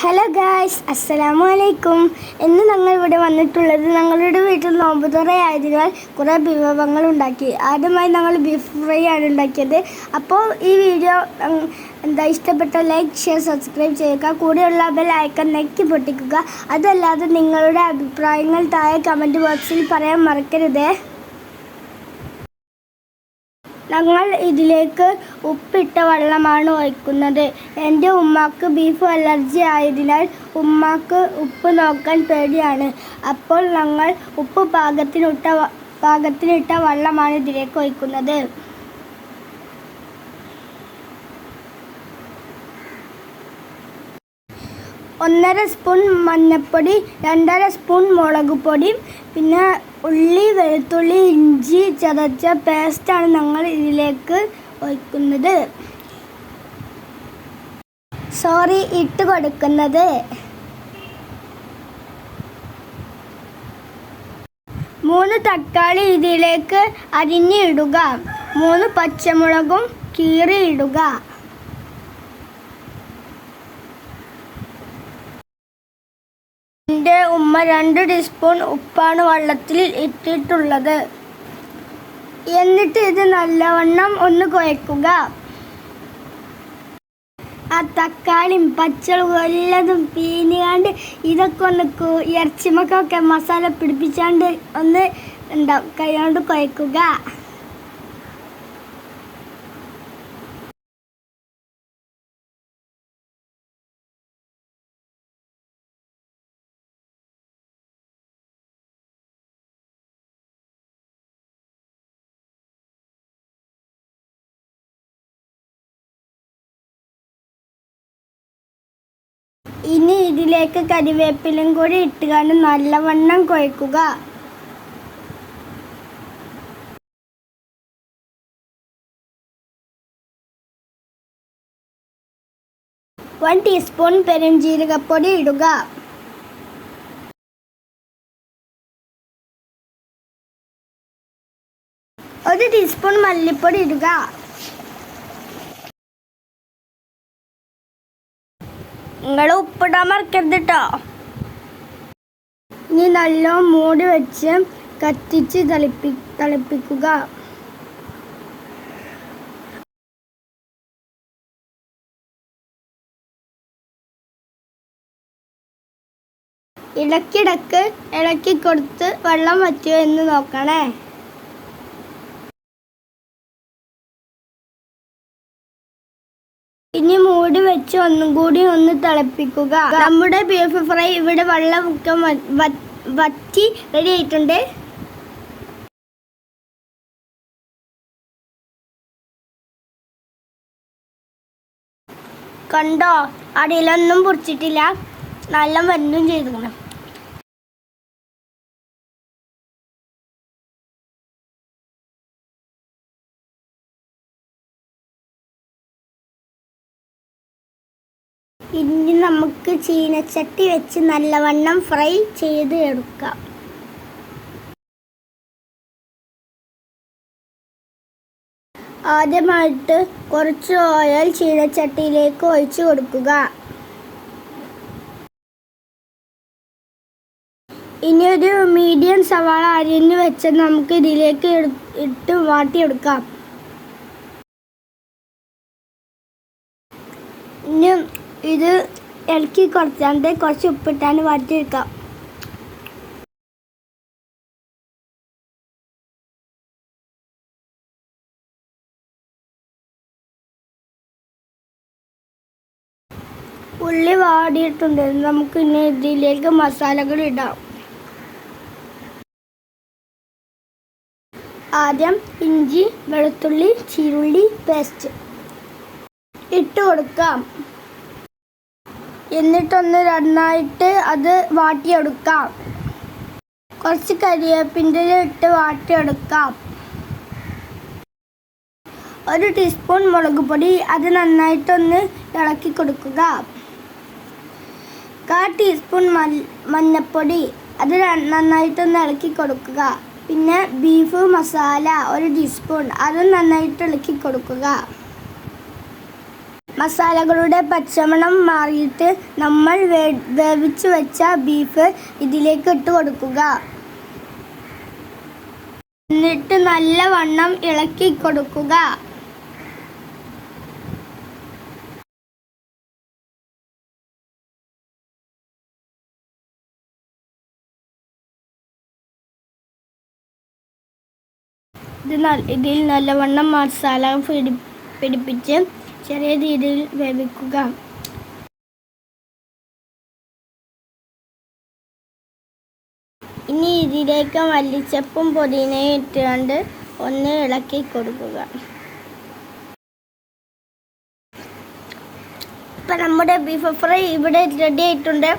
Hello guys അസ്സലാമു അലൈക്കും ഇന്ന് ഞങ്ങൾ ഇവിടെ വന്നിട്ടുള്ളത് ഞങ്ങളുടെ വീട്ടിൽ നോമ്പ് കുറേ വിഭവങ്ങൾ ഉണ്ടാക്കി. ആദ്യമായി ഞങ്ങൾ ബീഫ് ഫ്രൈ ആണ് ഉണ്ടാക്കിയത്. അപ്പോൾ ഈ വീഡിയോ എന്താ ഇഷ്ടപ്പെട്ട ലൈക്ക് ഷെയർ സബ്സ്ക്രൈബ് ചെയ്യുക. കൂടെയുള്ള ബെൽ ഐക്കൺ നെക്കി പൊട്ടിക്കുക. അതല്ലാതെ നിങ്ങളുടെ അഭിപ്രായങ്ങൾ താഴെ കമന്റ് ബോക്സിൽ പറയാൻ മറക്കരുതേ. ഞങ്ങൾ ഇതിലേക്ക് ഉപ്പിട്ട വെള്ളമാണ് ഒഴിക്കുന്നത്. എന്റെ ഉമ്മാക്ക് ബീഫ് അലർജി ആയതിനാൽ ഉമ്മാക്ക് ഉപ്പ് നോക്കാൻ പേടിയാണ്. അപ്പോൾ ഞങ്ങൾ ഉപ്പ് പാകത്തിനിട്ട പാകത്തിനിട്ട വെള്ളമാണ് ഇതിലേക്ക് ഒഴിക്കുന്നത്. ഒന്നര സ്പൂൺ മഞ്ഞൾപ്പൊടി രണ്ടര സ്പൂൺ മുളക് പൊടി പിന്നെ ഉള്ളി വെളുത്തുള്ളി ഇഞ്ചി ചതച്ച പേസ്റ്റാണ് ഞങ്ങൾ ഇതിലേക്ക് ഒഴിക്കുന്നത്. സോറി ഇട്ട് കൊടുക്കുന്നത്. മൂന്ന് തക്കാളി ഇതിലേക്ക് അരിഞ്ഞിടുക. മൂന്ന് പച്ചമുളകും കീറിയിടുക. എന്റെ ഉമ്മ രണ്ട് ടീസ്പൂൺ ഉപ്പാണ് വെള്ളത്തിൽ ഇട്ടിട്ടുള്ളത്. എന്നിട്ട് ഇത് നല്ലവണ്ണം ഒന്ന് കുഴക്കുക. ആ തക്കാളിയും പച്ചളും എല്ലാതും പീനുകാണ്ട് ഇതൊക്കെ ഒന്ന് ഇറച്ചിമക്കൊക്കെ മസാല പിടിപ്പിച്ചാണ്ട് ഒന്ന് ഉണ്ടാവും കൈകൊണ്ട് കുഴക്കുക. ഇനി ഇതിലേക്ക് കരിവേപ്പിലും കൂടി ഇട്ടുകൊണ്ട് നല്ലവണ്ണം കുഴക്കുക വൺ ടീസ്പൂൺ പെരുംജീരകപ്പൊടി ഇടുക. ഒരു ടീസ്പൂൺ മല്ലിപ്പൊടി ഇടുക. നിങ്ങൾ ഉപ്പിടാൻ മറക്കരുത് കേട്ടോ ഇനി നല്ല മൂടി വെച്ച് കത്തിച്ച് തളിപ്പി തളിപ്പിക്കുക. ഇടയ്ക്കിടക്ക് ഇളക്കി കൊടുത്ത് വെള്ളം വറ്റുമോ എന്ന് നോക്കണേ. ഇനി വെച്ച് ഒന്നും കൂടി ഒന്ന് തിളപ്പിക്കുക. നമ്മുടെ ബീഫ് ഫ്രൈ ഇവിടെ വെള്ളമൊക്കെ വറ്റി റെഡി ആയിട്ടുണ്ട്. കണ്ടോ? അടിയിലൊന്നും പൊടിച്ചിട്ടില്ല. നല്ല മരുന്നും ചെയ്തിരിക്കണം ഇനി നമുക്ക് ചീനച്ചട്ടി വെച്ച് നല്ലവണ്ണം ഫ്രൈ ചെയ്ത് എടുക്കാം. ആദ്യമായിട്ട് കുറച്ച് ഓയിൽ ചീനച്ചട്ടിയിലേക്ക് ഒഴിച്ച് കൊടുക്കുക. ഇനി ഒരു മീഡിയം സവാള അരിഞ്ഞ് വെച്ച് നമുക്ക് ഇതിലേക്ക് ഇട്ട് വാട്ടിയെടുക്കാം. ഇനി ഇത് ഇളക്കി കുറച്ചാണ്ട് കുറച്ച് ഉപ്പിട്ടാണ് വാട്ടിയെടുക്കാം ഉള്ളി വാടിയിട്ടുണ്ട്. നമുക്ക് ഇനി ഇതിലേക്ക് മസാലകൾ ഇടാം. ആദ്യം ഇഞ്ചി വെളുത്തുള്ളി ചീരുള്ളി പേസ്റ്റ് ഇട്ട് കൊടുക്കാം. എന്നിട്ടൊന്ന് രണ്ടായിട്ട് അത് വാട്ടിയെടുക്കാം. കുറച്ച് കരിവേപ്പിന്റെ ഇട്ട് വാട്ടിയെടുക്കാം. ഒരു ടീസ്പൂൺ മുളക് പൊടി അത് നന്നായിട്ടൊന്ന് ഇളക്കി കൊടുക്കുക. കാ ടീസ്പൂൺ മഞ്ഞപ്പൊടി അത് നന്നായിട്ടൊന്ന് ഇളക്കി കൊടുക്കുക. പിന്നെ ബീഫ് മസാല ഒരു ടീസ്പൂൺ അത് നന്നായിട്ട് ഇളക്കി കൊടുക്കുക. മസാലകളുടെ പച്ചമണം മാറിയിട്ട് നമ്മൾ വേവിച്ച് വെച്ച ബീഫ് ഇതിലേക്ക് ഇട്ട് കൊടുക്കുക. എന്നിട്ട് നല്ലവണ്ണം ഇളക്കി കൊടുക്കുക. ഇതിൽ നല്ലവണ്ണം മസാല പിടി പിടിപ്പിച്ച് ചെറിയ രീതിയിൽ വേവിക്കുക. ഇനി ഇതിലേക്ക് മല്ലിച്ചപ്പും പുതിനയും ഇട്ടുകൊണ്ട് ഒന്ന് ഇളക്കി കൊടുക്കുക. ഇപ്പം നമ്മുടെ ബീഫ് ഫ്രൈ ഇവിടെ റെഡി ആയിട്ടുണ്ട്.